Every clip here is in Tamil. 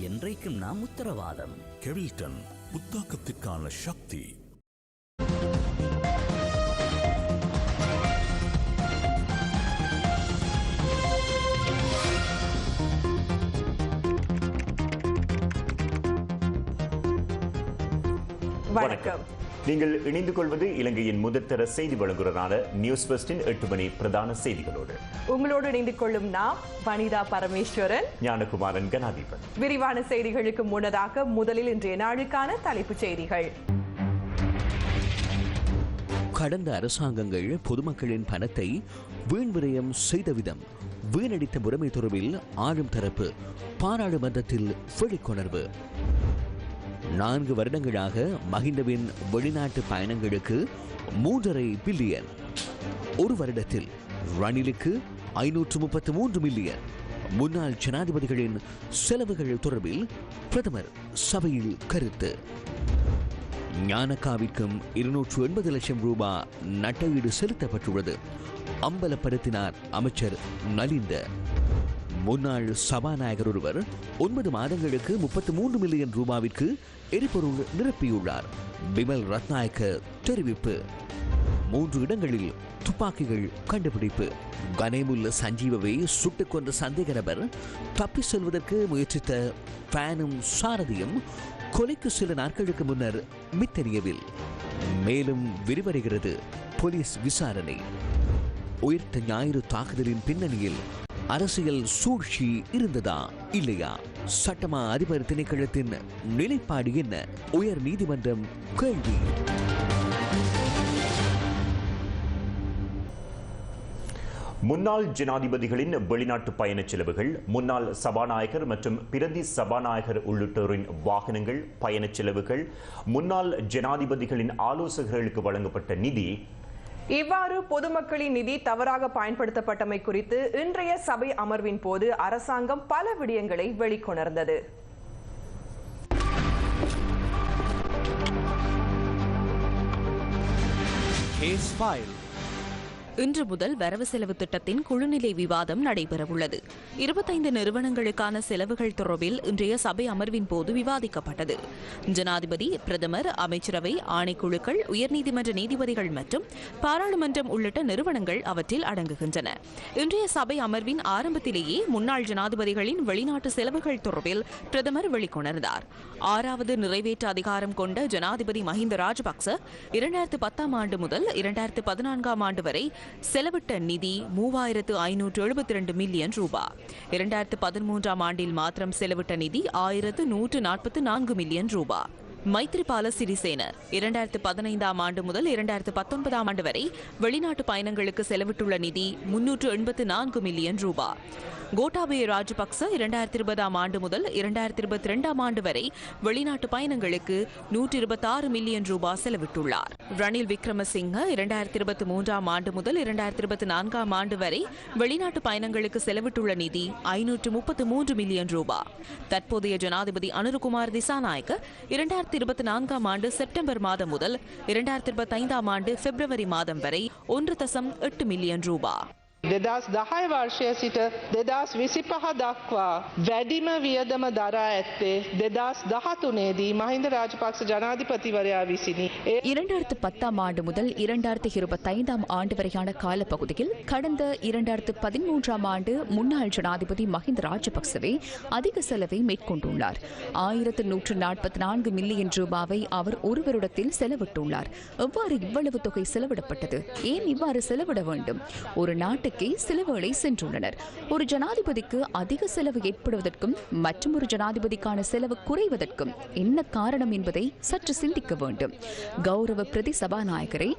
என்றைக்கும் நாம் உத்தரவாதம். கெவில்டன் புத்தாக்கத்திற்கான சக்தி. வணக்கம். நீங்கள் இணைந்து கொள்வது இலங்கையின் முதற்தர செய்தி வழங்குவரான நியூஸ் ஃபர்ஸ்டின் எட்டு மணி பிரதான செய்திகளோடு. உங்களோடு இணைந்து கொள்ளும் நாம் வனிதா பரமேஸ்வரன். ஞானகுமாரன் கணாதிபன். விரிவான செய்திகளுக்கு முன்னதாக முதலில் இன்றைய நாளுக்கான தலைப்புச் செய்திகள். கடந்த அரசாங்கங்கள் பொதுமக்களின் பணத்தை வீண் விரயம் செய்த விதம் வீணடித்த முறைமை தொடர்பில் ஆளும் தரப்பு பாராளுமன்றத்தில் வெளிக்கொணர்வு. நான்கு வருடங்களாக மஹிந்தவின் வெளிநாட்டு பயணங்களுக்கு மூன்றரை பில்லியன். ஒரு வருடத்தில் ரணிலுக்கு ஐநூற்று முப்பத்து மூன்று மில்லியன். முன்னாள் ஜனாதிபதிகளின் செலவுகள் தொடர்பில் பிரதமர் சபையில் கருத்து. ஞானக்காவிற்கும் இருநூற்று எண்பது லட்சம் ரூபாய் நட்டஈடு செலுத்தப்பட்டுள்ளது. அம்பலப்படுத்தினார் அமைச்சர் நலிந்த. முன்னாள் சபாநாயகர் ஒருவர் ஒன்பது மாதங்களுக்கு முப்பத்து மூன்று மில்லியன் ரூபாவிற்கு எரிபொருள் நிரப்பியுள்ளார். பிமல் ரத்நாயக்க தெரிவிப்பு. மூன்று இடங்களில் துப்பாக்கிகள் கண்டுபிடிப்பு. கனேமுல்ல சஞ்சீவவை சுட்டுக் கொன்ற சந்தேக நபர் தப்பி செல்வதற்கு முயற்சித்த ஃபேனும் சாரதியும் கொலைக்கு சில நாட்களுக்கு முன்னர் மித்தனியவில். மேலும் விரிவடைகிறது போலீஸ் விசாரணை. உயிர்த்த ஞாயிறு தாக்குதலின் பின்னணியில் அரசியல் சூழ்ச்சி இருந்ததா இல்லையா? சட்டமா அதிபர் திணைக்களத்தின் நிலைப்பாடு என்ன? உயர் நீதிமன்றம் கேள்வி. முன்னாள் ஜனாதிபதிகளின் வெளிநாட்டு பயண செலவுகள் முன்னாள் சபாநாயகர் மற்றும் பிரதி சபாநாயகர் உள்ளிட்டோரின் வாகனங்கள் பயணச் செலவுகள் முன்னாள் ஜனாதிபதிகளின் ஆலோசகர்களுக்கு வழங்கப்பட்ட நிதி இவ்வாறு பொதுமக்களின் நிதி தவறாக பயன்படுத்தப்பட்டமை குறித்து இன்றைய சபை அமர்வின் போது அரசாங்கம் பல விடயங்களை வெளிக்கொணர்ந்தது Case file. இன்று முதல் வரவு செலவு திட்டத்தின் குழுநிலை விவாதம் நடைபெறவுள்ளது. இருபத்தைந்து நிறுவனங்களுக்கான செலவுகள் தொடர்பில் இன்றைய சபை அமர்வின் போது விவாதிக்கப்பட்டது. ஜனாதிபதி பிரதமர் அமைச்சரவை ஆணைக்குழுக்கள் உயர்நீதிமன்ற நீதிபதிகள் மற்றும் பாராளுமன்றம் உள்ளிட்ட நிறுவனங்கள் அவற்றில் அடங்குகின்றன. இன்றைய சபை அமர்வின் ஆரம்பத்திலேயே முன்னாள் ஜனாதிபதிகளின் வெளிநாட்டு செலவுகள் தொடர்பில் பிரதமர் வெளிக்கொணர்ந்தார். ஆறாவது நிறைவேற்று அதிகாரம் கொண்ட ஜனாதிபதி மஹிந்த ராஜபக்ச இரண்டாயிரத்து பத்தாம் ஆண்டு முதல் இரண்டாயிரத்து பதினான்காம் ஆண்டு வரை செலவிட்ட நிதி மூவாயிரத்து ஐநூற்று எழுபத்தி ரெண்டு மில்லியன் ரூபாய் இரண்டாயிரத்து பதிமூன்றாம் ஆண்டில் மாத்திரம் செலவிட்ட நிதி ஆயிரத்து நூற்று நாற்பத்து நான்கு மில்லியன் ரூபாய் மைத்ரிபால சிறிசேன இரண்டாயிரத்து பதினைந்தாம் ஆண்டு முதல் இரண்டாயிரத்து பத்தொன்பதாம் ஆண்டு வரை வெளிநாட்டு பயணங்களுக்கு செலவிட்டுள்ள நிதி முன்னூற்று எண்பத்து நான்கு மில்லியன் ரூபாய் கோட்டாபய ராஜபக்ச இரண்டாயிரத்தி இருபதாம் ஆண்டு முதல் இரண்டாயிரத்தி இருபத்தி ரெண்டாம் ஆண்டு வரை வெளிநாட்டு பயணங்களுக்கு நூற்றி இருபத்தாறு மில்லியன் ரூபாய் செலவிட்டுள்ளார். ரணில் விக்ரமசிங்க இரண்டாயிரத்தி இருபத்தி மூன்றாம் ஆண்டு முதல் இரண்டாயிரத்தி இருபத்தி நான்காம் ஆண்டு வரை வெளிநாட்டு பயணங்களுக்கு செலவிட்டுள்ள நிதி ஐநூற்று முப்பத்து மூன்று மில்லியன் ரூபாய். தற்போதைய ஜனாதிபதி அனுருகுமார் திசாநாயக்க இரண்டாயிரத்தி இருபத்தி நான்காம் ஆண்டு செப்டம்பர் மாதம் முதல் இரண்டாயிரத்தி இருபத்தி ஐந்தாம் ஆண்டு பிப்ரவரி மாதம் வரை ஒன்று தசம் எட்டு மில்லியன் ரூபாய். දෙදස් දහය වර්ෂය සිට දෙදස් විසිපහ දක්වා වැඩිම වියදම දරා ඇත්තේ දෙදස් දහතුනේදී මහින්ද රාජපක්ෂ ජනාධිපතිවරයා විසිනි. ඒ இரண்டாயிரத்து பத்தாம் ஆண்டு முதல் இரண்டாயிரத்து இருபத்தைந்தாம் ஆண்டு வரையான காலப்பகுதியில் கடந்த இரண்டாயிரத்து பதிமூன்றாம் ஆண்டு முன்னாள் ஜனாதிபதி மஹிந்த ராஜபக்சவே அதிக செலவை மேற்கொண்டுள்ளார் ஆயிரத்து நூற்று நாற்பத்தி நான்கு மில்லியன் ரூபாவை அவர் ஒரு வருடத்தில் செலவிட்டுள்ளார் எவ்வாறு இவ்வளவு தொகை செலவிடப்பட்டது ஏன் இவ்வாறு செலவிட வேண்டும் ஒரு நாட்டுக்கே சில சிலவேளை சென்றுள்ளனர். ஒரு ஜனாதிபதிக்கு அதிக செலவு ஏற்படுவதற்கும் மற்றும் ஒரு ஜனாதிபதிக்கான செலவு குறைவதற்கும் என்ன காரணம் என்பதை சற்று சிந்திக்க வேண்டும். கௌரவ பிரதி சபாநாயகரை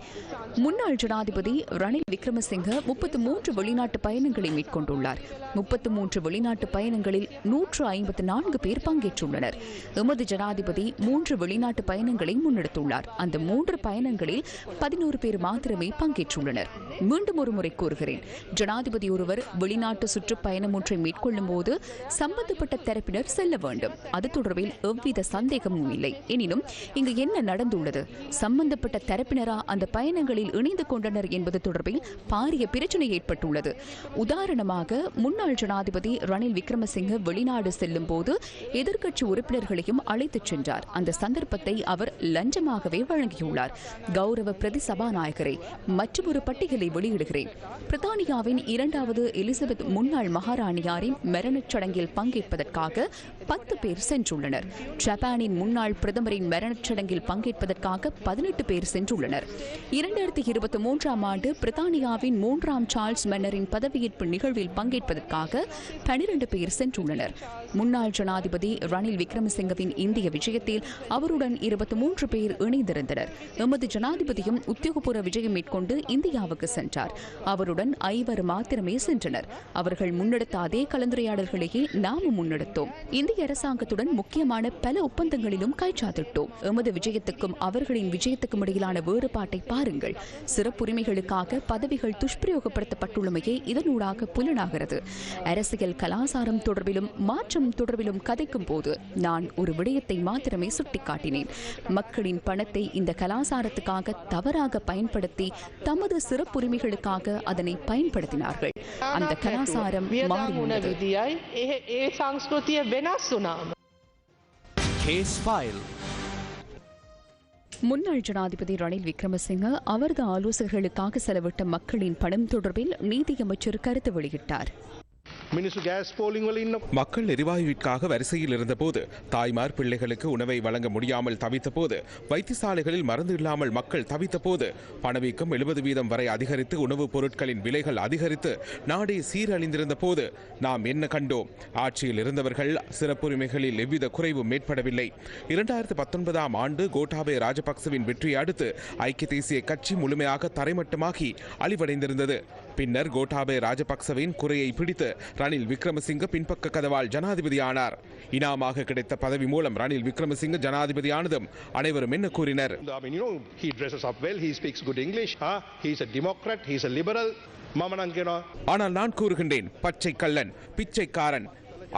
முன்னாள் ஜனாதிபதி ரணில் விக்ரமசிங்க முப்பத்து மூன்று வெளிநாட்டு பயணங்களை மேற்கொண்டுள்ளார். முப்பத்து மூன்று வெளிநாட்டு பயணங்களில் நூற்று ஐம்பத்து நான்கு பேர் பங்கேற்றுள்ளனர். எமது ஜனாதிபதி மூன்று வெளிநாட்டு பயணங்களை முன்னெடுத்துள்ளார். அந்த மூன்று பயணங்களில் பதினோரு பேர் மாத்திரமே பங்கேற்றுள்ளனர். மீண்டும் ஒரு முறை கூறுகிறேன். ஜனாதிபதி ஒருவர் வெளிநாட்டு சுற்றுப்பயணம் ஒன்றை மேற்கொள்ளும் போது சம்பந்தப்பட்ட தரப்பினர் செல்ல வேண்டும். அது தொடர்பில் எவ்வித சந்தேகமும் இல்லை. எனினும் இங்கு என்ன நடந்துள்ளது? சம்பந்தப்பட்ட தரப்பினரா அந்த பயணங்களில் இணைந்து கொண்டனர் என்பது தொடர்பில் பாரிய பிரச்சனை ஏற்பட்டுள்ளது. உதாரணமாக முன்னாள் ஜனாதிபதி ரணில் விக்ரமசிங்க வெளிநாடு செல்லும் போது எதிர்க்கட்சி உறுப்பினர்களையும் அழைத்துச் சென்றார். அந்த சந்தர்ப்பத்தை அவர் லஞ்சமாகவே வழங்கியுள்ளார். கௌரவ பிரதி சபாநாயகரை மற்றொரு பட்டியலை வெளியிடுகிறேன். பிரதானியா இந்தியாவின் இரண்டாவது எலிசபெத் முன்னாள் மகாராணியாரின் மரணச் சடங்கில் பங்கேற்பதற்காக பத்து பேர் சென்றுள்ளனர். ஜப்பானின் முன்னாள் பிரதமரின் மரணச் சடங்கில் பங்கேற்பதற்காக பதினெட்டு பேர் சென்றுள்ளனர். இரண்டாயிரத்தி இருபத்தி மூன்றாம் ஆண்டு பிரித்தானியாவின் மூன்றாம் சார்ல்ஸ் மன்னரின் பதவியேற்பு நிகழ்வில் பங்கேற்பதற்காக பனிரெண்டு பேர் சென்றுள்ளனர். முன்னாள் ஜனாதிபதி ரணில் விக்ரமசிங்கவின் இந்திய விஜயத்தில் அவருடன் இருபத்தி மூன்று பேர் இணைந்திருந்தனர். எமது ஜனாதிபதியும் உத்தியோகபூர்வ விஜயம் மேற்கொண்டு இந்தியாவுக்கு சென்றார். அவருடன் ஐ ஐவர் மாத்திரமே சென்றனர். அவர்கள் முன்னெடுத்த அதே கலந்துரையாடல்களையே நாமும் முன்னெடுத்தோம். இந்திய அரசாங்கத்துடன் முக்கியமான பல ஒப்பந்தங்களிலும் கைச்சாத்திட்டோம். எமது விஜயத்துக்கும் அவர்களின் விஜயத்துக்கும் இடையிலான வேறுபாட்டை பாருங்கள். சிறப்புரிமைகளுக்காக பதவிகள் துஷ்பிரயோகப்படுத்தப்பட்டுள்ளமையே இதனூடாக புலனாகிறது. அரசியல் கலாசாரம் தொடர்பிலும் மாற்றம் தொடர்பிலும் கதைக்கும் போது நான் ஒரு விடயத்தை மாத்திரமே சுட்டிக்காட்டினேன். மக்களின் பணத்தை இந்த கலாசாரத்துக்காக தவறாக பயன்படுத்தி தமது சிறப்புரிமைகளுக்காக அதனை பயன்படுத்தினார்கள். அந்த கலாசாரம் முன்னாள் ஜனாதிபதி ரணில் விக்ரமசிங்க அவரது ஆலோசகர்களுக்காக செலவிட்ட மக்களின் பணம் தொடர்பில் நீதியமைச்சர் கருத்து வெளியிட்டார். මිනිසු ගෑස් පෝලිං වල ඉන්න மக்கள் எரிவாயுவிற்காக வரிசையில் இருந்தபோது தாய்மார் பிள்ளைகளுக்கு உணவை வழங்க முடியாமல் தவித்தபோது வைத்தியசாலைகளில் மருந்து இல்லாமல் மக்கள் தவித்தபோது பணவீக்கம் எழுபது வீதம் வரை அதிகரித்து உணவுப் பொருட்களின் விலைகள் அதிகரித்து நாடே சீரழிந்திருந்த போது நாம் என்ன கண்டோம் ஆட்சியில் இருந்தவர்கள் சிறப்புரிமைகளில் எவ்வித குறைவும் ஏற்படவில்லை இரண்டாயிரத்து பத்தொன்பதாம் ஆண்டு கோட்டாபே ராஜபக்சவின் வெற்றியை அடுத்து ஐக்கிய தேசிய கட்சி முழுமையாக தரைமட்டமாகி அழிவடைந்திருந்தது பின்னர் கோட்டாபே ராஜபக்சவின் குறையை பிடித்து ரணில் விக்ரமசிங்க பின்பக்க கதவால் ஜனாதிபதியானார். இனாமாக கிடைத்த பதவி மூலம் ரணில் விக்ரமசிங்க ஜனாதிபதியானதும் அனைவரும் என்ன கூறினர்? ஆனால் நான் கூறுகின்றேன் பச்சை கல்லன் பிச்சைக்காரன்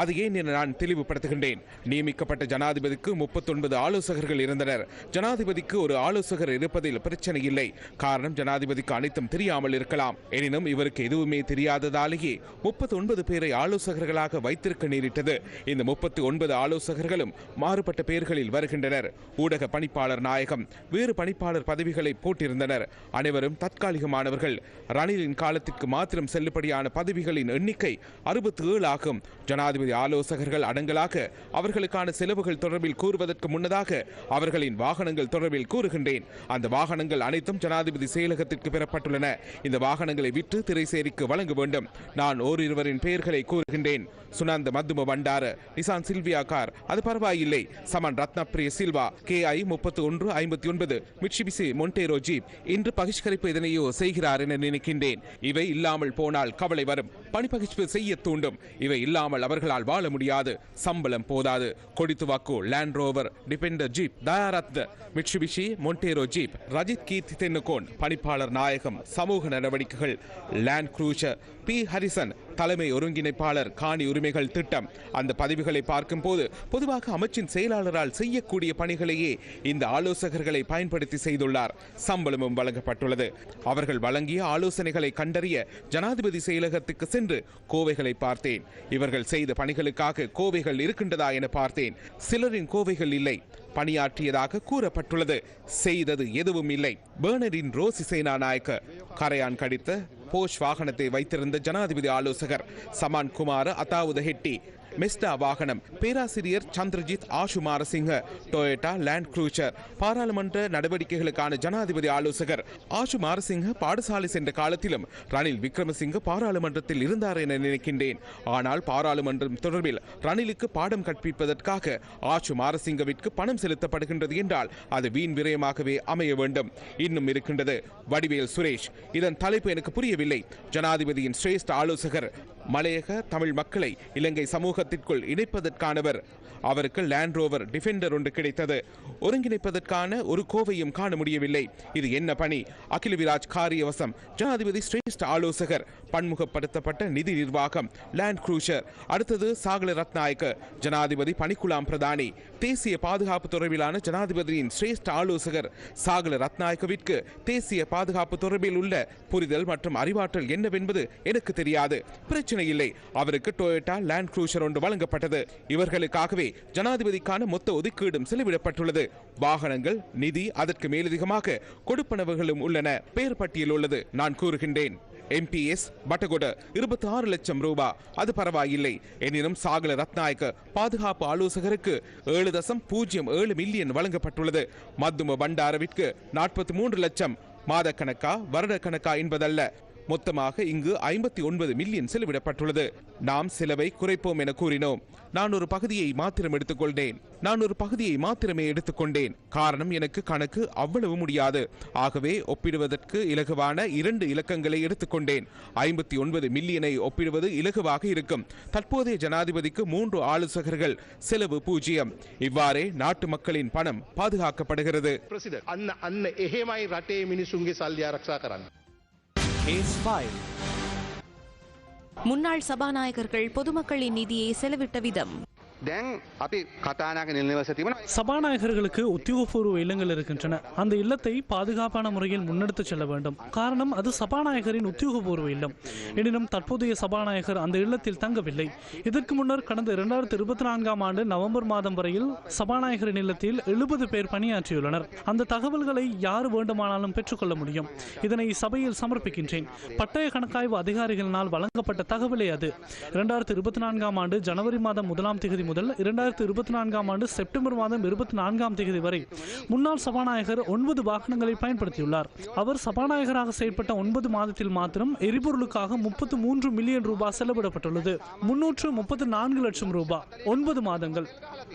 அது ஏன் என நான் தெளிவுபடுத்துகின்றேன். நியமிக்கப்பட்ட ஜனாதிபதிக்கு முப்பத்தொன்பது ஆலோசகர்கள் இருந்தனர். ஜனாதிபதிக்கு ஒரு ஆலோசகர் இருப்பதில் பிரச்சனை இல்லை. காரணம் ஜனாதிபதிக்கு அனைத்தும் தெரியாமல் இருக்கலாம். எனினும் இவருக்கு எதுவுமே தெரியாததாலேயே முப்பத்தி ஒன்பது பேரை ஆலோசகர்களாக வைத்திருக்க நேரிட்டது. இந்த முப்பத்தி ஒன்பது ஆலோசகர்களும் மாறுபட்ட பெயர்களில் வருகின்றனர். ஊடக பணிப்பாளர் நாயகம் வேறு பணிப்பாளர் பதவிகளை போட்டிருந்தனர். அனைவரும் தற்காலிகமானவர்கள். ரணிலின் காலத்திற்கு மாத்திரம் செல்லுபடியான பதவிகளின் எண்ணிக்கை அறுபத்தி ஏழு ஆகும். ஜனாதிபதி ஆலோசகர்கள் அடங்கலாக அவர்களுக்கான செலவுகள் தொடர்பில் கூறுவதற்கு முன்னதாக அவர்களின் வாகனங்கள் தொடர்பில் கூறுகின்றேன். அந்த வாகனங்கள் அனைத்தும் ஜனாதிபதி செயலகத்திற்கு பெறப்பட்டுள்ளன. இந்த வாகனங்களை விற்று திரைசேரிக்கு வழங்க வேண்டும். நான் ஓரிருவரின் பெயர்களை கூறுகின்றேன். Sunanda Madduma Bandara Nissan Silvia car அது பரவாயில்லை. சமன் ரத்னப்பிரிய சில்வா கே ஐ முப்பத்தி ஒன்று ஐம்பத்தி ஒன்பது மிட்சிபிசி மொன்டேரோ ஜீப் இன்று பகிஷ்கரிப்பு இதனையோ செய்கிறார் என நினைக்கின்றேன். இவை இல்லாமல் போனால் கவலை வரும். பணிப்பகிஷ்பு செய்ய தூண்டும். இவை இல்லாமல் அவர்களால் வாழ முடியாது. சம்பளம் போதாது. Kodituwakku Land Rover Defender jeep Dayarath Mitsubishi Montero jeep Rajith Keerthi Tennakoon பணிப்பாளர் நாயகம் சமூக நடவடிக்கைகள் லேண்ட் குரூஷர் பி. ஹரிசன் தலைமை ஒருங்கிணைப்பாளர் காணி உரிமைகள் திட்டம். அந்த பதவிகளை பார்க்கும்போது பொதுவாக அமைச்சின் செயலாளரால் செய்யக்கூடிய பணிகளையே இந்த ஆலோசகர்களை பயன்படுத்தி செய்துள்ளார். சம்பளமும் வழங்கப்பட்டுள்ளது. அவர்கள் வழங்கிய ஆலோசனைகளை கண்டறிய ஜனாதிபதி செயலகத்துக்கு சென்று கோவைகளை பார்த்தேன். இவர்கள் செய்த பணிகளுக்காக கோவைகள் இருக்கின்றதா என பார்த்தேன். சிலரின் கோவைகள் இல்லை. பணியாற்றியதாக கூறப்பட்டுள்ளது. செய்தது எதுவும் இல்லை. பேர்னரின் ரோசி சேனா நாயக்க கரையான் கடித்த போஷ் வாகனத்தை வைத்திருந்த ஜனாதிபதி ஆலோசகர் சமான் குமார அத்தாவுத ஹெட்டி மெஸ்டா வாகனம் பேராசிரியர் Chandrajith Ashumarasinghe Toyota Land Cruiser பாராளுமன்ற நடவடிக்கைகளுக்கான ஜனாதிபதி ஆலோசகர் ஆஷு மாரசிங்க பாடசாலை சென்ற காலத்திலும் ரணில் விக்ரமசிங்க பாராளுமன்றத்தில் இருந்தார் என நினைக்கின்றேன். ஆனால் பாராளுமன்றம் தொடர்பில் ரணிலுக்கு பாடம் கற்பிப்பதற்காக ஆஷு மாரசிங்கவிற்கு பணம் செலுத்தப்படுகின்றது என்றால் அது வீண் விரயமாகவே அமைய வேண்டும். இன்னும் இருக்கின்றது வடிவேல் சுரேஷ். இதன் தலைப்பு எனக்கு புரியவில்லை. ஜனாதிபதியின் சிரேஷ்ட ஆலோசகர் மலையக தமிழ் மக்களை இலங்கை சமூகத்திற்குள் இணைப்பதற்கானவர். அவருக்கு லேண்ட் ரோவர் டிஃபெண்டர் ஒன்று கிடைத்தது. ஒருங்கிணைப்பதற்கான ஒரு கோவையும் காண முடியவில்லை. இது என்ன பணி? அகில விராஜ் காரியவசம். ஜனாதிபதி ஸ்ரேஷ்ட ஆலோசகர் பன்முகப்படுத்தப்பட்ட நிதி நிர்வாகம் லேண்ட் குரூஷர் அடுத்தது சாகல ரத்நாயக்க ஜனாதிபதி பணிக்குலாம் பிரதானி. தேசிய பாதுகாப்பு தொடர்பிலான ஜனாதிபதியின் சிரேஷ்ட ஆலோசகர் சாகல ரத்நாயக்கவிற்கு தேசிய பாதுகாப்பு தொடர்பில் உள்ள புரிதல் மற்றும் அறிவாற்றல் என்னவென்பது எனக்கு தெரியாது. பிரச்சனை இல்லை. அவருக்கு டொயோட்டா லேண்ட் குரூஷர் ஒன்று வழங்கப்பட்டது. இவர்களுக்காகவே ஜனாதிபதிக்கான மொத்த ஒதுக்கீடும் செலவிடப்பட்டுள்ளது. வாகனங்கள் நிதி அதற்கு மேலதிகமாக கொடுப்பனவுகளும் உள்ளன. பெயர் பட்டியல் உள்ளது. நான் கூறுகின்றேன். எம்பிஎஸ் பட்டகொட இருபத்தி ஆறு லட்சம் ரூபாய் அது பரவாயில்லை. எனினும் சாகல ரத்நாயக்க பாதுகாப்பு ஆலோசகருக்கு ஏழு தசம் பூஜ்ஜியம் ஏழு மில்லியன் வழங்கப்பட்டுள்ளது. மத்தும பண்டாரவிற்கு நாற்பத்தி மூன்று லட்சம். மாதக்கணக்கா வருடக்கணக்கா என்பதல்ல. மொத்தமாக இங்கு ஐம்பத்தி ஒன்பது மில்லியன் செலவிடப்பட்டுள்ளது. நாம் செலவை குறைப்போம் என கூறினோம். நான் ஒரு பகுதியை மாத்திரம் எடுத்துக்கொண்டேன். நான் ஒரு பகுதியை மாத்திரமே எடுத்துக்கொண்டேன். காரணம் எனக்கு கணக்கு அவ்வளவு முடியாது. ஆகவே ஒப்பிடுவதற்கு இலகுவான இரண்டு இலக்கங்களை எடுத்துக்கொண்டேன். ஐம்பத்தி ஒன்பது மில்லியனை ஒப்பிடுவது இலகுவாக இருக்கும். தற்போதைய ஜனாதிபதிக்கு மூன்று ஆலோசகர்கள் செலவு பூஜ்ஜியம். இவ்வாறே நாட்டு மக்களின் பணம் பாதுகாக்கப்படுகிறது. கேஸ் முன்னாள் சபாநாயகர்கள் பொதுமக்களின் நிதியை செலவிட்ட விதம். சபாநாயகர்களுக்கு உத்தியோகபூர்வ இல்லங்கள் இருக்கின்றன. அந்த இல்லத்தை பாதுகாப்பான முறையில் முன்னெடுத்து செல்ல வேண்டும். காரணம் அது சபாநாயகரின் உத்தியோகபூர்வ இல்லம். எனினும் தற்போதைய சபாநாயகர் அந்த இல்லத்தில் தங்கவில்லை. இதற்கு முன்னர் கடந்த இரண்டாயிரத்தி இருபத்தி நான்காம் ஆண்டு நவம்பர் மாதம் வரையில் சபாநாயகரின் இல்லத்தில் எழுபது பேர் பணியாற்றியுள்ளனர். அந்த தகவல்களை யார் வேண்டுமானாலும் பெற்றுக்கொள்ள முடியும். இதனை சபையில் சமர்ப்பிக்கின்றேன். பட்டய கணக்காய்வு அதிகாரிகளினால் வழங்கப்பட்ட தகவலே அது. இரண்டாயிரத்தி இருபத்தி நான்காம் ஆண்டு ஜனவரி மாதம் முதலாம் தேதி முதல் இரண்டாயிரத்தி இருபத்தி நான்காம் ஆண்டு செப்டம்பர் மாதம் இருபத்தி நான்காம் தேதி வரை முன்னாள் சபாநாயகர் ஒன்பது வாகனங்களை பயன்படுத்தியுள்ளார். அவர் சபாநாயகராக செயல்பட்ட ஒன்பது மாதத்தில் மாத்திரம் எரிபொருளுக்காக முப்பத்து மூன்று மில்லியன் ரூபாய் செலவிடப்பட்டுள்ளது. முன்னூற்று முப்பத்து நான்கு லட்சம் ரூபாய். ஒன்பது மாதங்கள்.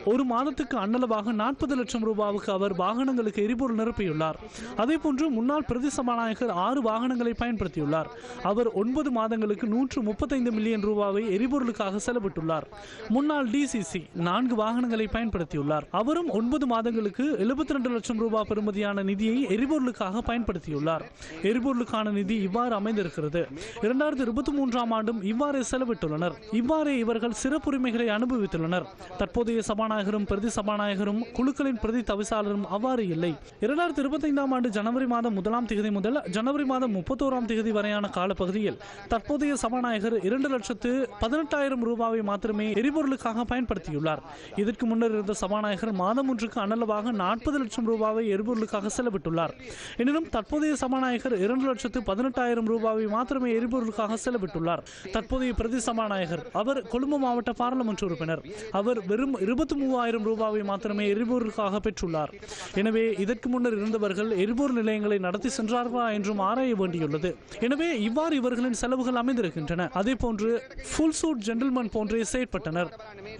ஒரு மாதத்துக்கு அன்னளவாக நாற்பது லட்சம் ரூபாவுக்கு அவர் வாகனங்களுக்கு எரிபொருள் நிரப்பியுள்ளார். அதே போன்று முன்னாள் பிரதி சபாநாயகர் ஆறு வாகனங்களை பயன்படுத்தியுள்ளார். அவர் ஒன்பது மாதங்களுக்கு நூற்று முப்பத்தைந்து மில்லியன் ரூபாவை எரிபொருளுக்காக செலவிட்டுள்ளார். முன்னாள் டிசி டிசிசி நான்கு வாகனங்களை பயன்படுத்தியுள்ளார். அவரும் ஒன்பது மாதங்களுக்கு எழுபத்தி ரெண்டு லட்சம் ரூபாய் பெறுமதியான நிதியை எரிபொருளுக்காக பயன்படுத்தியுள்ளார். எரிபொருளுக்கான நிதி இவ்வாறு அமைந்திருக்கிறது. இரண்டாயிரத்தி இருபத்தி மூன்றாம் ஆண்டும் இவ்வாறே செலவிட்டுள்ளனர். இவ்வாறே இவர்கள் சிறப்புரிமைகளை அனுபவித்துள்ளனர். தற்போதைய சபாநாயகரும் பிரதி சபாநாயகரும் குழுக்களின் பிரதி தவிசாளரும் அவ்வாறு இல்லை. இரண்டாயிரத்தி இருபத்தைந்தாம் ஆண்டு ஜனவரி மாதம் முதலாம் தேதி முதல் ஜனவரி மாதம் முப்பத்தோராம் தேதி வரையான காலப்பகுதியில் தற்போதைய சபாநாயகர் இரண்டு லட்சத்து பதினெட்டாயிரம் ரூபாவை மாத்திரமே எரிபொருளுக்காக பயன்படுத்தியுள்ளார். இதற்கு முன்னர் இருந்த சபாநாயகர் மாதம் ஒன்றுக்கு அன்னளவாக நாற்பது லட்சம் ரூபாவை எரிபொருளுக்காக செலவிட்டுள்ளார். எனினும் தற்போதைய சபாநாயகர் இரண்டு லட்சத்து பதினெட்டாயிரம் ரூபாவை மாத்திரமே எரிபொருளுக்காக செலவிட்டுள்ளார். தற்போதைய பிரதி சபாநாயகர் அவர் கொழும்பு மாவட்ட பாராளுமன்ற உறுப்பினர். அவர் வெறும் இருபத்தி மூவாயிரம் ரூபாவை மாத்திரமே எரிபொருளுக்காக பெற்றுள்ளார். எனவே இதற்கு முன்னர் இருந்தவர்கள் எரிபொருள் நிலையங்களை நடத்தி சென்றார்களா என்றும் ஆராய வேண்டியுள்ளது. எனவே இவ்வாறு இவர்களின் செலவுகள் அமைந்திருக்கின்றன. அதே போன்று ஃபுல் சூட் ஜென்டில்மேன் போன்றே செயற்பட்டனர்.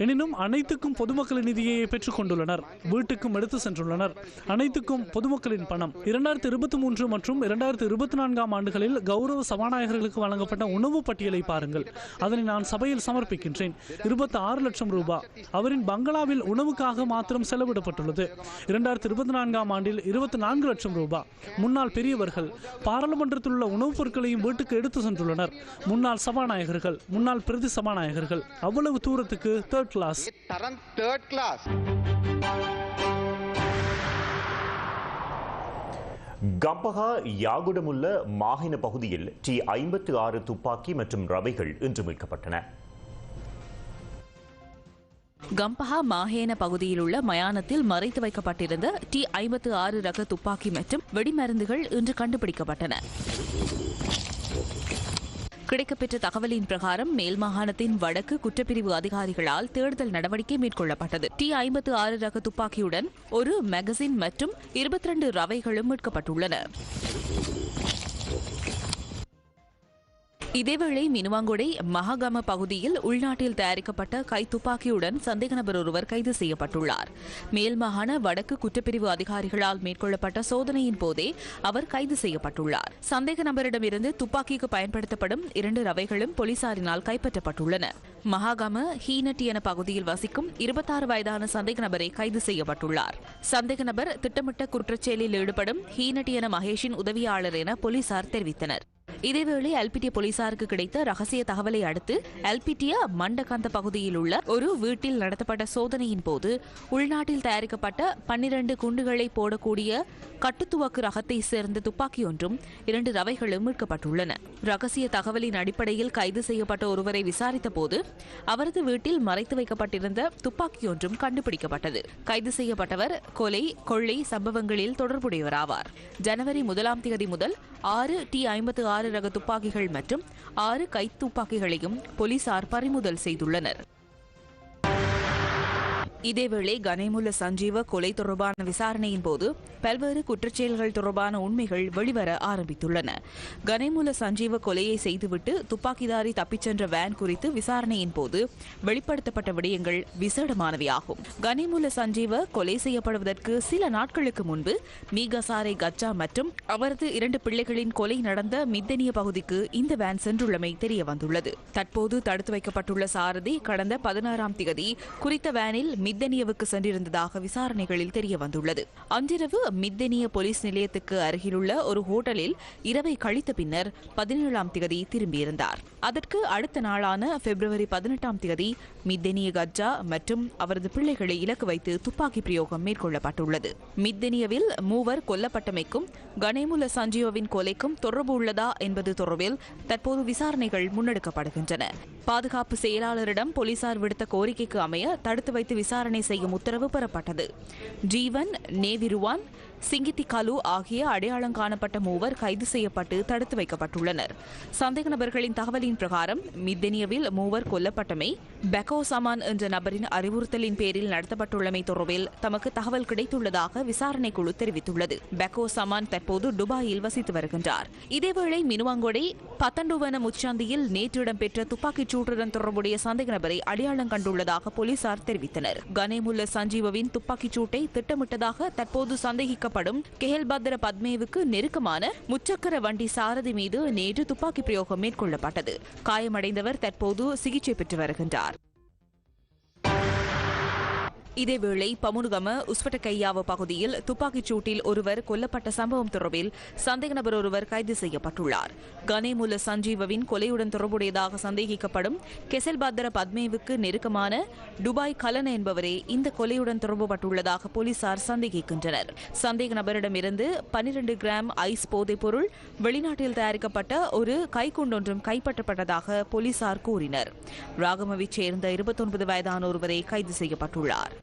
எனினும் அனைத்துக்கும் பொதுமக்களின் நிதியை பெற்றுக் கொண்டுள்ளனர். வீட்டுக்கும் எடுத்து சென்றுள்ளனர். அனைத்துக்கும் பொதுமக்களின் பணம். இரண்டாயிரத்தி இருபத்தி மூன்று மற்றும் இரண்டாயிரத்தி இருபத்தி நான்காம் ஆண்டுகளில் கௌரவ சபாநாயகர்களுக்கு வழங்கப்பட்ட உணவு பட்டியலை பாருங்கள். அதனை நான் சபையில் சமர்ப்பிக்கின்றேன். இருபத்தி ஆறு லட்சம் ரூபாய் அவரின் பங்களாவில் உணவுக்காக மாத்திரம் செலவிடப்பட்டுள்ளது. இரண்டாயிரத்தி இருபத்தி நான்காம் ஆண்டில் இருபத்தி நான்கு லட்சம் ரூபாய் முன்னாள் பெரியவர்கள் பாராளுமன்றத்தில் உள்ள உணவுப் பொருட்களையும் வீட்டுக்கு எடுத்து சென்றுள்ளனர். முன்னாள் சபாநாயகர்கள் முன்னாள் பிரதி சபாநாயகர்கள். அவ்வளவு தூரத்துக்கு தேர்ட் கிளாஸ் क्लास तरन थर्ड क्लास கம்பகா யாகுடமுள்ள மாகின பகுதியில் டி ஐம்பத்தி ஆறு துப்பாக்கி மற்றும் ரவைகள் இன்று மீட்கப்பட்டன. கம்பஹா மாஹேன பகுதியில் உள்ள மயானத்தில் மறைத்து வைக்கப்பட்டிருந்த டி ஐம்பத்து ஆறு ரக துப்பாக்கி மற்றும் வெடிமருந்துகள் இன்று கண்டுபிடிக்கப்பட்டன. கிடைக்கப்பெற்ற தகவலின் பிரகாரம் மேல் மாகாணத்தின் வடக்கு குற்றப்பிரிவு அதிகாரிகளால் தேடுதல் நடவடிக்கை மேற்கொள்ளப்பட்டது. டி ஐம்பத்து ஆறு ரக துப்பாக்கியுடன் ஒரு மேகசின் மற்றும் இருபத்தி இரண்டு ரவைகளும் மீட்கப்பட்டுள்ளன. இதேவேளை மினுவாங்குடை மகாகம பகுதியில் உள்நாட்டில் தயாரிக்கப்பட்ட கைத்துப்பாக்கியுடன் சந்தேக நபர் ஒருவர் கைது செய்யப்பட்டுள்ளார். மேல் மாகாண வடக்கு குற்றப்பிரிவு அதிகாரிகளால் மேற்கொள்ளப்பட்ட சோதனையின் போதே அவர் கைது செய்யப்பட்டுள்ளார். சந்தேக நபரிடமிருந்து துப்பாக்கிக்கு பயன்படுத்தப்படும் இரண்டு ரவைகளும் போலீசாரினால் கைப்பற்றப்பட்டுள்ளன. மகாகம ஹீனட்டி என பகுதியில் வசிக்கும் இருபத்தாறு வயதான சந்தேக நபரை கைது செய்யப்பட்டுள்ளார். சந்தேக நபர் திட்டமிட்ட குற்றச்செயலில் ஈடுபடும் ஹீனட்டி என மகேஷின் உதவியாளர் என போலீசார் தெரிவித்தனர். இதேவேளை எல்பிட்டிய போலீசாருக்கு கிடைத்த ரகசிய தகவலை அடுத்து எல்பிட்டிய மண்டகாந்த பகுதியில் உள்ள ஒரு வீட்டில் நடத்தப்பட்ட சோதனையின் போது உள்நாட்டில் தயாரிக்கப்பட்ட பன்னிரண்டு குண்டுகளை போடக்கூடிய கட்டுத்துவக்கு ரகத்தை சேர்ந்த துப்பாக்கி ஒன்றும் இரண்டு ரவைகளும் மீட்கப்பட்டுள்ளன. ரகசிய தகவலின் அடிப்படையில் கைது செய்யப்பட்ட ஒருவரை விசாரித்த போது அவரது வீட்டில் மறைத்து வைக்கப்பட்டிருந்த துப்பாக்கி ஒன்றும் கண்டுபிடிக்கப்பட்டது. கைது செய்யப்பட்டவர் கொலை கொள்ளை சம்பவங்களில் தொடர்புடையவராவார். ஜனவரி முதலாம் தேதி முதல் ஆறு டி ஐம்பத்து ஆறு ரக துப்பாக்கிகள் மற்றும் ஆறு கைத்துப்பாக்கிகளையும் போலீசார் பறிமுதல் செய்துள்ளனர். இதேவேளை கனேமுல்ல சஞ்சீவ கொலை தொடர்பான விசாரணையின் போது பல்வேறு குற்றச்செயல்கள் தொடர்பான உண்மைகள் வெளிவர ஆரம்பித்துள்ளன. கனேமுல்ல சஞ்சீவ கொலையை செய்துவிட்டு துப்பாக்கிதாரி தப்பிச் சென்ற வேன் குறித்து விசாரணையின் போது வெளிப்படுத்தப்பட்ட விடயங்கள் விசேடமானவையாகும். கனிமுல்ல சஞ்சீவ கொலை செய்யப்படுவதற்கு சில நாட்களுக்கு முன்பு மீகசாரை கச்சா மற்றும் அவரது இரண்டு பிள்ளைகளின் கொலை நடந்த மித்தனிய பகுதிக்கு இந்த வேன் சென்றுள்ளமை தெரிய வந்துள்ளது தற்போது தடுத்து வைக்கப்பட்டுள்ள சாரதி கடந்த பதினாறாம் தேதி குறித்த வேனில் மித்தனியவுக்கு சென்றிருந்ததாக விசாரணைகளில் தெரிய வந்துள்ளது அன்றிரவு மித்தனிய போலீஸ் நிலையத்துக்கு அருகிலுள்ள ஒரு ஹோட்டலில் இரவை கழித்த பின்னர் பதினேழாம் திகதி திரும்பியிருந்தார். அதற்கு அடுத்த நாளான பிப்ரவரி பதினெட்டாம் திகதி மித்தனிய கஜா மற்றும் அவரது பிள்ளைகளை இலக்கு வைத்து துப்பாக்கி பிரயோகம் மேற்கொள்ளப்பட்டுள்ளது. மித்தனியவில் மூவர் கொல்லப்பட்டமைக்கும் கணேமுல சஞ்சீவவின் கொலைக்கும் தொடர்பு உள்ளதா என்பது தொடர்பில் தற்போது விசாரணைகள் முன்னெடுக்கப்படுகின்றன. பாதுகாப்பு செயலாளரிடம் போலீசார் விடுத்த கோரிக்கைக்கு அமைய தடுத்து வைத்து விசாரணை செய்யும் உத்தரவு பெறப்பட்டது. ஜீவன் நேவிருவான் சிங்கித்திகலு ஆகிய அடையாளம் காணப்பட்ட மூவர் கைது செய்யப்பட்டு தடுத்து வைக்கப்பட்டுள்ளனர். சந்தேக நபர்களின் தகவலின் பிரகாரம் மித்தெனியவில் மூவர் கொல்லப்பட்டமை பெக்கோ சமான் என்ற நபரின் அறிவுறுத்தலின் பேரில் நடத்தப்பட்டுள்ளமை தொடர்பில் தமக்கு தகவல் கிடைத்துள்ளதாக விசாரணை குழு தெரிவித்துள்ளது. பெக்கோ சமான் தற்போது துபாயில் வசித்து வருகின்றார். இதேவேளை மினுவாங்கொடை பத்தண்டுவன முச்சாந்தியில் நேற்று இடம்பெற்ற துப்பாக்கிச் சூட்டுடன் தொடர்புடைய சந்தேக நபரை அடையாளம் கண்டுள்ளதாக போலீசார் தெரிவித்தனர். கனேமுல்ல சஞ்சீவவின் துப்பாக்கிச் சூட்டை திட்டமிட்டதாக தற்போது சந்தேகிக்க கெஹல் பத்ர பத்மேவுக்கு நெருக்கமான முச்சக்கர வண்டி சாரதி மீது நேற்று துப்பாக்கி பிரயோகம் மேற்கொள்ளப்பட்டது. காயமடைந்தவர் தற்போது சிகிச்சை பெற்று வருகின்றார். இதேவேளை பமுனுகம உஸ்வட்டகையாவ பகுதியில் துப்பாக்கிச் சூட்டில் ஒருவர் கொல்லப்பட்ட சம்பவம் தொடர்பில் சந்தேக நபர் ஒருவர் கைது செய்யப்பட்டுள்ளார். கனேமுல்ல சஞ்சீவவின் கொலையுடன் தொடர்புடையதாக சந்தேகிக்கப்படும் கெசல்பாத்திர பத்மேவுக்கு நெருக்கமான துபாய் கலன என்பவரே இந்த கொலையுடன் தொடர்புபட்டுள்ளதாக போலீசார் சந்தேகிக்கின்றனர். சந்தேக நபரிடமிருந்து பனிரெண்டு கிராம் ஐஸ் போதைப் பொருள் வெளிநாட்டில் தயாரிக்கப்பட்ட ஒரு கைக்குண்டொன்றும் கைப்பற்றப்பட்டதாக போலீசார் கூறினர். ராகமவைச் சேர்ந்த இருபத்தொன்பது வயதான ஒருவரை கைது செய்யப்பட்டுள்ளார்.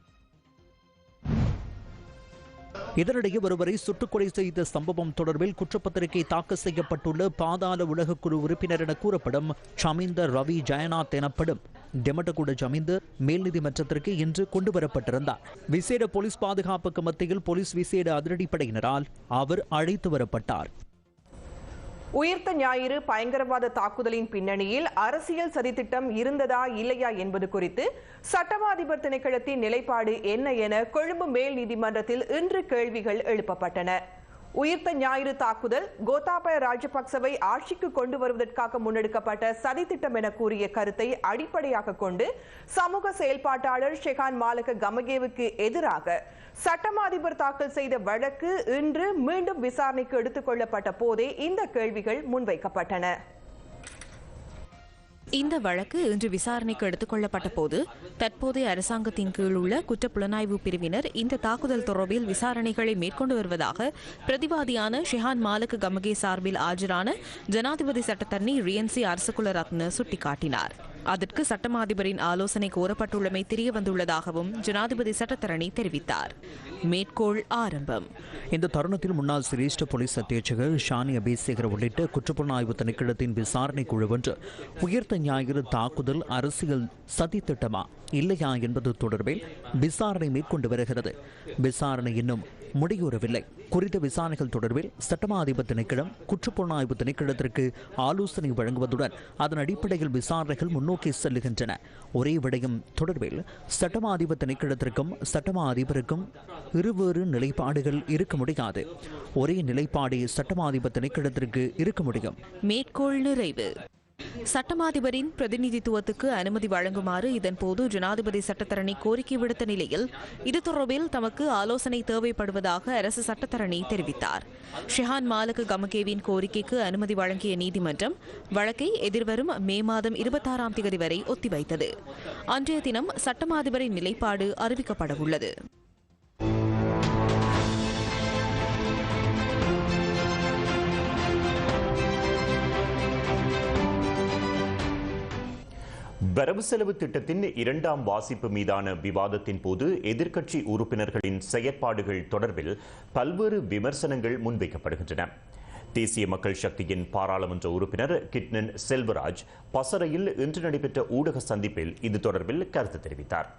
இதனிடையே ஒருவரை சுட்டுக்கொலை செய்த சம்பவம் தொடர்பில் குற்றப்பத்திரிகை தாக்கல் செய்யப்பட்டுள்ள பாதாள உலகக்குழு உறுப்பினர் என கூறப்படும் ஷமீந்தர் ரவி ஜெயநாத் எனப்படும் டெமட்டகுட ஜமீந்தர் மேல் நீதிமன்றத்திற்கு இன்று கொண்டு வரப்பட்டிருந்தார் விசேட போலீஸ் பாதுகாப்புக்கு மத்தியில் போலீஸ் விசேட அதிரடிப்படையினரால் அவர் அழைத்து வரப்பட்டார். உயிர்த்த ஞாயிறு பயங்கரவாத தாக்குதலின் பின்னணியில் அரசியல் சதித்திட்டம் இருந்ததா இல்லையா என்பது குறித்து சட்டமாதிபர் திணைக்களத்தின் நிலைப்பாடு என்ன என கொழும்பு மேல் நீதிமன்றத்தில் இன்று கேள்விகள் எழுப்பப்பட்டன. உயிர்த்த ஞாயிறு தாக்குதல் கோத்தாபய ராஜபக்சவை ஆட்சிக்கு கொண்டு வருவதற்காக முன்னெடுக்கப்பட்ட சதித்திட்டம் என கூறிய கருத்தை அடிப்படையாக கொண்டு சமூக செயல்பாட்டாளர் ஷெகான் மாலக கமகேவுக்கு எதிராக சட்டமா அதிபர் தாக்கல் செய்த வழக்கு இன்று மீண்டும் விசாரணைக்கு எடுத்துக் கொள்ளப்பட்ட போதே இந்த கேள்விகள் முன்வைக்கப்பட்டன. இந்த வழக்கு இன்று விசாரணைக்கு எடுத்துக் கொள்ளப்பட்ட போது தற்போதைய அரசாங்கத்தின் கீழ் உள்ள குற்றப்புலனாய்வு பிரிவினர் இந்த தாக்குதல் தொடர்பில் விசாரணைகளை மேற்கொண்டு வருவதாக பிரதிவாதியான ஷெஹான் மாலக் கமகே சார்பில் ஆஜரான ஜனாதிபதி சட்டத்தரணி ரியன்சி அரசகுல ரத்ன சுட்டிக்காட்டினார். அதற்கு சட்டமா அதிபரின் ஆலோசனை கோரப்பட்டுள்ளமை தெரிய வந்துள்ளதாகவும் ஜனாதிபதி சட்டத்தரணி தெரிவித்தார். மேற்கோள் ஆரம்பம். இந்த தருணத்தில் முன்னாள் சிரேஷ்ட போலீஸ் அத்தியட்சகர் ஷானி அபிசேகர் உள்ளிட்ட குற்றப்புலனாய்வு திணைக்களத்தின் விசாரணை குழு ஒன்று உயர்த்த ஞாயிறு தாக்குதல் அரசியல் சதித்திட்டமா இல்லையா என்பது தொடர்பில் விசாரணை மேற்கொண்டு வருகிறது. விசாரணை இன்னும் முடிவுறவில்லை. குறித்த விசாரணைகள் தொடர்பில் சட்டமா அதிபர் திணைக்களம் குற்றப்புலனாய்வு திணைக்களத்திற்கு ஆலோசனை வழங்குவதுடன் அதன் அடிப்படையில் விசாரணைகள் முன்னோக்கி செல்லுகின்றன. ஒரே விடயம் தொடர்பில் சட்டமா அதிபர் திணைக்களத்திற்கும் சட்டமா அதிபருக்கும் இருவேறு நிலைப்பாடுகள் இருக்க முடியாது. ஒரே நிலைப்பாடே சட்டமா அதிபர் திணைக்களத்திற்கு இருக்க முடியும். மேற்கோள் நிறைவு. சட்டமாதிபரின் பிரதிநிதித்துவத்துக்கு அனுமதி வழங்குமாறு இதன்போது ஜனாதிபதி சட்டத்தரணி கோரிக்கை விடுத்த நிலையில் இது தொடர்பில் தமக்கு ஆலோசனை தேவைப்படுவதாக அரசு சட்டத்தரணி தெரிவித்தார். ஷிஹான் மாலக்கு கமகேவின் கோரிக்கைக்கு அனுமதி வழங்கிய நீதிமன்றம் வழக்கை எதிர்வரும் மே மாதம் இருபத்தாறாம் தேதி வரை ஒத்திவைத்தது. அன்றைய தினம் சட்டமாதிபரின் நிலைப்பாடு அறிவிக்கப்படவுள்ளது. வரவு செலவு திட்டத்தின் இரண்டாம் வாசிப்பு மீதான விவாதத்தின் போது எதிர்க்கட்சி உறுப்பினர்களின் செயற்பாடுகள் தொடர்பில் பல்வேறு விமர்சனங்கள் முன்வைக்கப்படுகின்றன. தேசிய மக்கள் சக்தியின் பாராளுமன்ற உறுப்பினர் கிட்னன் செல்வராஜ் பசறையில் இன்று நடைபெற்ற ஊடக சந்திப்பில் இது தொடர்பில் கருத்து தெரிவித்தார்.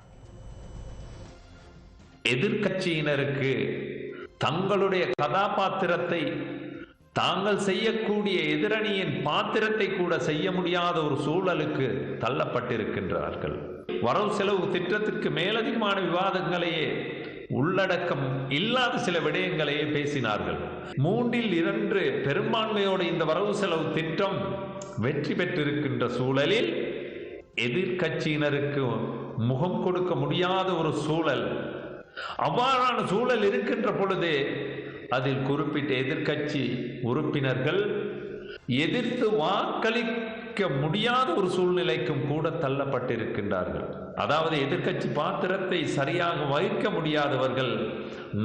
எதிர்க்கட்சியினருக்கு தங்களுடைய கதாபாத்திரத்தை தாங்கள் செய்யக்கூடிய எதிரணியின் பாத்திரத்தை கூட செய்ய முடியாத ஒரு சூழலுக்கு தள்ளப்பட்டிருக்கின்றார்கள். வரவு செலவு திட்டத்துக்கு மேலதிகமான விவாதங்களையே உள்ளடக்கம் இல்லாத சில விடயங்களையே பேசினார்கள். மூன்றில் இரண்டு பெரும்பான்மையோடு இந்த வரவு செலவு திட்டம் வெற்றி பெற்றிருக்கின்ற சூழலில் எதிர்கட்சியினருக்கு முகம் கொடுக்க முடியாத ஒரு சூழல். அவ்வாறான சூழல் இருக்கின்ற பொழுதே அதில் குறிப்பிட்ட எதிர்க்கட்சி உறுப்பினர்கள் எதிர்த்து வாக்களிக்க முடியாத ஒரு சூழ்நிலைக்கும் கூட தள்ளப்பட்டிருக்கின்றார்கள். அதாவது எதிர்க்கட்சி பாத்திரத்தை சரியாக வகிக்க முடியாதவர்கள்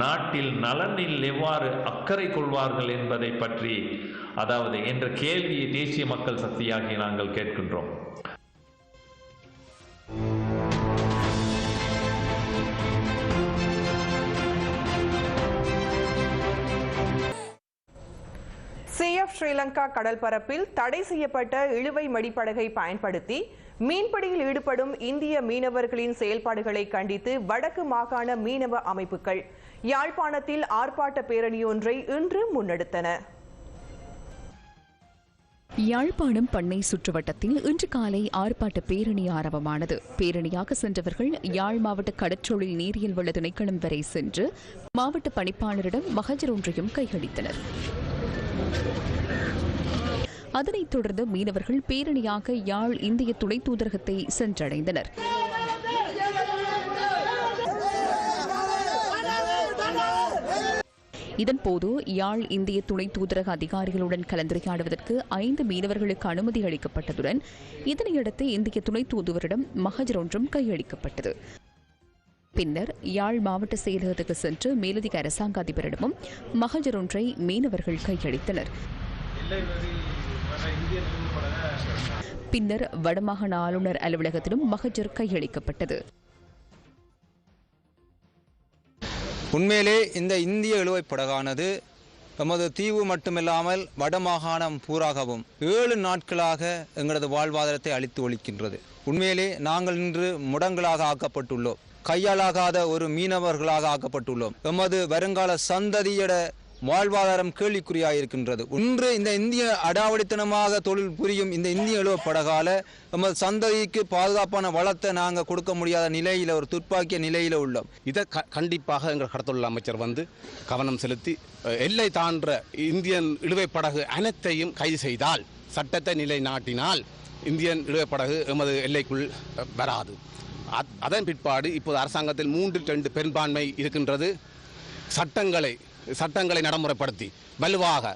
நாட்டில் நலனில் எவ்வாறு அக்கறை கொள்வார்கள் என்பதை பற்றி அதாவது என்ற கேள்வியை தேசிய மக்கள் சக்தியாகி நாங்கள் கேட்கின்றோம். ஸ்ரீலங்கா கடல் பரப்பில் தடை செய்யப்பட்ட இழுவை மடிப்படகை பயன்படுத்தி மீன்பிடியில் ஈடுபடும் இந்திய மீனவர்களின் செயல்பாடுகளை கண்டித்து வடக்கு மாகாண மீனவ அமைப்புகள் யாழ்ப்பாணத்தில் ஆர்ப்பாட்ட பேரணியொன்றை இன்று முன்னெடுத்தன. யாழ்ப்பாணம் பண்ணை சுற்றுவட்டத்தில் இன்று காலை ஆர்ப்பாட்ட பேரணி ஆரம்பமானது. பேரணியாக சென்றவர்கள் யாழ் மாவட்ட கடற்றொழில் நீரியல் வள திணைக்களம் வரை சென்று மாவட்ட பணிப்பாளரிடம் மகஜர் ஒன்றையும் கையளித்தனர். அதனைத் தொடர்ந்து மீனவர்கள் பேரணியாக யாழ் இந்திய துணை தூதரகத்தை சென்றடைந்தனர். இதன்போது யாழ் இந்திய துணை தூதரக அதிகாரிகளுடன் கலந்துரையாடுவதற்கு ஐந்து மீனவர்களுக்கு அனுமதி அளிக்கப்பட்டதுடன் இதனையடுத்து இந்திய துணை தூதுவரிடம் மகஜர் ஒன்றும் கையளிக்கப்பட்டது. பின்னர் யாழ் மாவட்ட செயலகத்துக்கு சென்று மேலதிக அரசாங்க அதிபரிடமும் மகஜர் ஒன்றை மீனவர்கள் கையளித்தனர். பின்னர் வடமாகாண ஆளுநர் அலுவலகத்திலும் மகஜர் கையளிக்கப்பட்டது. உண்மையிலே இந்த இந்திய இழுவைப் படகானது நமது தீவு மட்டுமில்லாமல் வடமாகாணம் பூராகவும் ஏழு நாட்களாக எங்களது வாழ்வாதாரத்தை அழித்து ஒழிக்கின்றது. உண்மையிலே நாங்கள் இன்று முடங்களாக ஆக்கப்பட்டுள்ளோம். கையாளாகாத ஒரு மீனவர்களாக ஆக்கப்பட்டுள்ளோம். எமது வருங்கால சந்ததியிட வாழ்வாதாரம் கேள்விக்குறியாயிருக்கின்றது. இன்று இந்த இந்திய அடாவடித்தனமாக தொழில் புரியும் இந்த இந்திய இழுவ படகால எமது சந்ததிக்கு பாதுகாப்பான வளத்தை நாங்கள் கொடுக்க முடியாத நிலையில் ஒரு துப்பாக்கிய நிலையில் உள்ளோம். இதை க கண்டிப்பாக எங்கள் கடத்தொழில் அமைச்சர் வந்து கவனம் செலுத்தி எல்லை தாண்ட இந்தியன் இழுவை படகு அனைத்தையும் கைது செய்தால் சட்டத்தை நிலை நாட்டினால் இந்தியன் இழுவை படகு எமது எல்லைக்குள் வராது. அதன் பிற்பாடு இப்போது அரசாங்கத்தில் மூன்றில் ரெண்டு பெரும்பான்மை இருக்கின்றது. சட்டங்களை சட்டங்களை நடைமுறைப்படுத்தி வலுவாக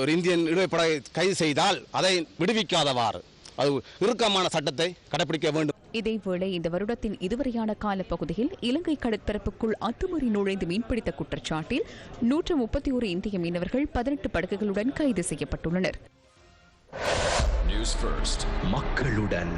ஒரு இந்தியன் இழுவைப் படகை கைது செய்தால் அதை விடுவிக்காதவாறு அது இறுக்கமான சட்டத்தை கடைபிடிக்க வேண்டும். இதேவேளை இந்த வருடத்தின் இதுவரையான காலப்பகுதியில் இலங்கை கடற்பரப்புக்குள் அத்துமீறி நுழைந்து மீன்பிடித்த குற்றச்சாட்டில் நூற்று முப்பத்தி ஒரு இந்திய மீனவர்கள் பதினெட்டு படகுகளுடன் கைது செய்யப்பட்டுள்ளனர். நியூஸ் ஃபர்ஸ்ட் மக்களுடன்.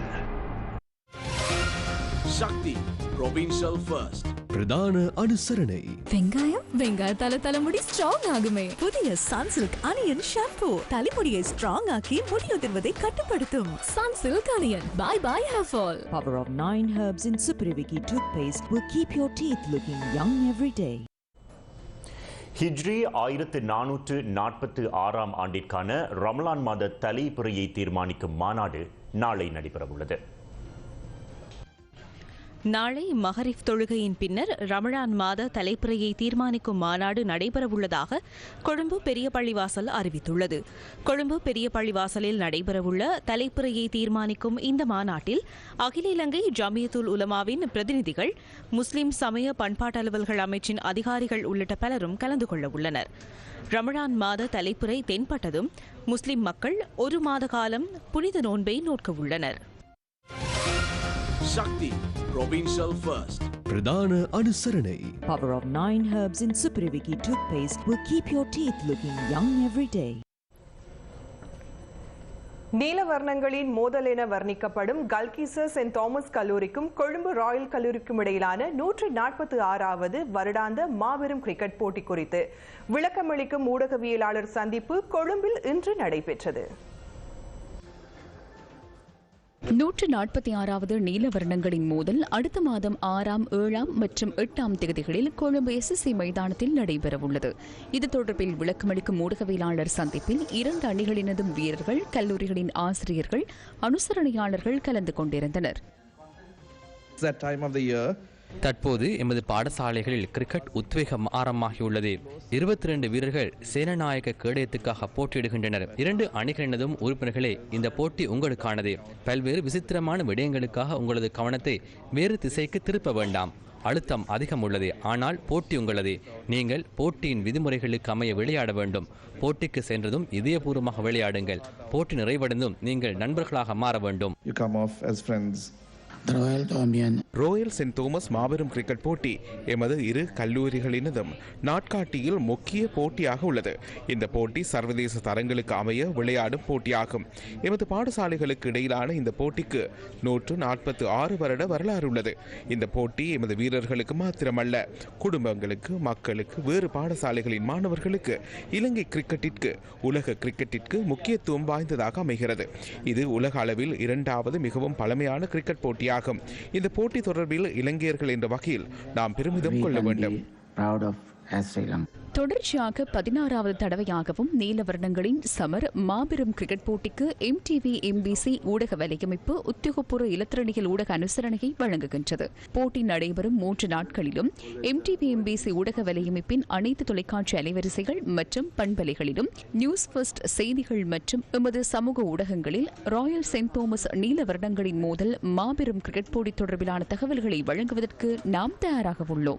சக்தி ப்ரொவின்ஷியல் ஃபர்ஸ்ட் பிரதான அனுசரணை. வெங்காயம் வெங்காயத்தால தலைமுடி ஸ்ட்ராங் ஆகுமே. புதிய சன்சில்க் அனியன் ஷாம்பூ தலைமுடியை ஸ்ட்ராங் ஆக்கி முடியுதிர்வதை கட்டுப்படுத்தும். Sunsilk onion bye bye hair fall Power of 9 herbs in Supriviki toothpaste will keep your teeth looking young every day. ஹிஜ்ரி ஆயிரத்து நானூற்று நாற்பத்து ஆறாம் ஆண்டிற்கான ரமலான் மாத தலைப்புறையை தீர்மானிக்கும் மாநாடு நாளை நடைபெறவுள்ளது. நாளை மஹரிஃப் தொழுகையின் பின்னர் ரமழான் மாத தலைப்புறையை தீர்மானிக்கும் மாநாடு நடைபெறவுள்ளதாக கொழும்பு பெரிய பள்ளிவாசல் அறிவித்துள்ளது. கொழும்பு பெரிய பள்ளிவாசலில் நடைபெறவுள்ள தலைப்புறையை தீர்மானிக்கும் இந்த மாநாட்டில் அகில இலங்கை ஜமியத்துல் உலமாவின் பிரதிநிதிகள் முஸ்லிம் சமய பண்பாட்டலுவல்கள் அமைச்சின் அதிகாரிகள் உள்ளிட்ட பலரும் கலந்து கொள்ள உள்ளனர். ரமழான் மாத தலைப்புரை தென்பட்டதும் முஸ்லிம் மக்கள் ஒரு மாத காலம் புனித நோன்பை நோக்க உள்ளனர் Shakti, Provincial First. பிரதான அனுசரணை Power of 9 herbs in Supriviki toothpaste will keep your teeth looking young every day. நீலவர்ணங்களின் மோதல் என வர்ணிக்கப்படும் கல்கிசர் சென்ட் தாமஸ் கல்லூரிக்கும் கொழும்பு ராயல் கல்லூரிக்கும் இடையிலான நூற்றி நாற்பத்தி ஆறாவது வருடாந்த மாபெரும் கிரிக்கெட் போட்டி குறித்து விளக்கமளிக்கும் ஊடகவியலாளர் சந்திப்பு கொழும்பில் இன்று நடைபெற்றது நூற்று நாற்பத்தி ஆறாவது நீலவர்ணங்களின் மோதல் அடுத்த மாதம் ஆறாம் ஏழாம் மற்றும் எட்டாம் தேதிகளில் கொழும்பு எஸ்எஸ்சி மைதானத்தில் நடைபெறவுள்ளது. இது தொடர்பில் விளக்கமளிக்கும் ஊடகவியலாளர் சந்திப்பில் இரண்டு அணிகளினதும் வீரர்கள் கல்லூரிகளின் ஆசிரியர்கள் அனுசரணையாளர்கள் கலந்து கொண்டிருந்தனர். தற்போது எமது பாடசாலைகளில் கிரிக்கெட் உத்வேகம் ஆரம்பமாகியுள்ளது. இருபத்தி ரெண்டு வீரர்கள் சேனநாயக கேடயத்துக்காக போட்டியிடுகின்றனர். இரண்டு அணிகளினதும் உறுப்பினர்களே இந்த போட்டி உங்களுக்கானது. பல்வேறு விசித்திரமான விடயங்களுக்காக உங்களது கவனத்தை வேறு திசைக்கு திருப்ப வேண்டாம். அழுத்தம் அதிகம் உள்ளது ஆனால் போட்டி உங்களது. நீங்கள் போட்டியின் விதிமுறைகளுக்கு அமைய விளையாட வேண்டும். போட்டிக்கு சென்றதும் இதயபூர்வமாக விளையாடுங்கள். போட்டி நிறைவடைந்தும் நீங்கள் நண்பர்களாக மாற வேண்டும். ரோயல் சென்ட் தோமஸ் மாபெரும் கிரிக்கெட் போட்டி எமது இரு கல்லூரிகளினதும் நாட்காட்டியில் முக்கிய போட்டியாக உள்ளது. இந்த போட்டி சர்வதேச தரங்களுக்கு அமைய விளையாடும் போட்டியாகும். எமது பாடசாலைகளுக்கு இடையிலான இந்த போட்டிக்கு நூற்று நாற்பத்தி ஆறு வருட வரலாறு உள்ளது. இந்த போட்டி எமது வீரர்களுக்கு மாத்திரமல்ல குடும்பங்களுக்கு மக்களுக்கு வேறு பாடசாலைகளின் மாணவர்களுக்கு இலங்கை கிரிக்கெட்டிற்கு உலக கிரிக்கெட்டிற்கு முக்கியத்துவம் வாய்ந்ததாக அமைகிறது. இது உலக அளவில் இரண்டாவது மிகவும் பழமையான கிரிக்கெட் போட்டி போட்டியாகும் இந்த போட்டி தொடர்பில் இலங்கையர்கள் என்ற வகையில் நாம் பெருமிதம் கொள்ள வேண்டும். தொடர்ச்சியாக பதினாறாவது தடவையாகவும் நீலவர்ணங்களின் சமர் மாபெரும் கிரிக்கெட் போட்டிக்கு எம்டிவி எம்பிசி ஊடக வலையமைப்பு உத்தியோகபூர்வ இலத்திரனியல் ஊடக அனுசரணையை வழங்குகின்றது. போட்டி நடைபெறும் மூன்று நாட்களிலும் எம்டிவி எம்பிசி ஊடக வலையமைப்பின் அனைத்து தொலைக்காட்சி அலைவரிசைகள் மற்றும் பண்பலைகளிலும் நியூஸ் ஃபர்ஸ்ட் செய்திகள் மற்றும் எமது சமூக ஊடகங்களில் ராயல் சென்ட் தோமஸ் நீலவர்ணங்களின் மோதல் மாபெரும் கிரிக்கெட் போட்டி தொடர்பிலான தகவல்களை வழங்குவதற்கு நாம் தயாராக உள்ளோம்.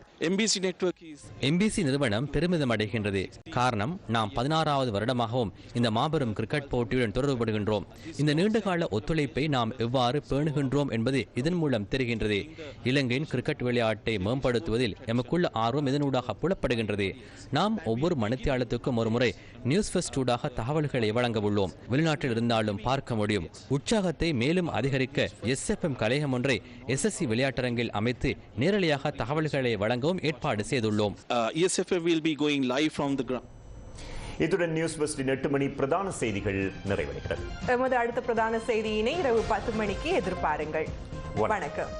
எம்பிசி நிறுவனம் பெருமிதம் அடைகின்றது காரணம் நாம் பதினாறாவது வருடமாகவும் இந்த மாபெரும் கிரிக்கெட் போட்டியுடன் தொடர்புபடுகின்றோம். இந்த நீண்டகால ஒத்துழைப்பை நாம் எவ்வாறு பேணுகின்றோம் என்பது இதன் மூலம் தெரிகின்றது. இலங்கையின் கிரிக்கெட் விளையாட்டை மேம்படுத்துவதில் எமக்குள்ள ஆர்வம் இதனூடாக புலப்படுகின்றது. நாம் ஒவ்வொரு மணித்தியாலத்துக்கும் ஒருமுறை நியூஸ் ஃபெஸ்டூடாக தகவல்களை வழங்க உள்ளோம். வெளிநாட்டில் இருந்தாலும் பார்க்க முடியும். உற்சாகத்தை மேலும் அதிகரிக்க எஸ்எஃப்எம் கலையம் ஒன்றை எஸ்எஸ்சி விளையாட்டரங்கில் அமைத்து நேரடியாக தகவல்களை வழங்கவும் ஏற்பாடு செய்துள்ளோம். Going live from the ground. இத்துடன் நியூஸ் பஸ்டின் எட்டு மணி பிரதான செய்திகள் நிறைவடைகிறது எமது அடுத்த பிரதான செய்தியினை இரவு பத்து மணிக்கு எதிர்பாருங்கள். வணக்கம்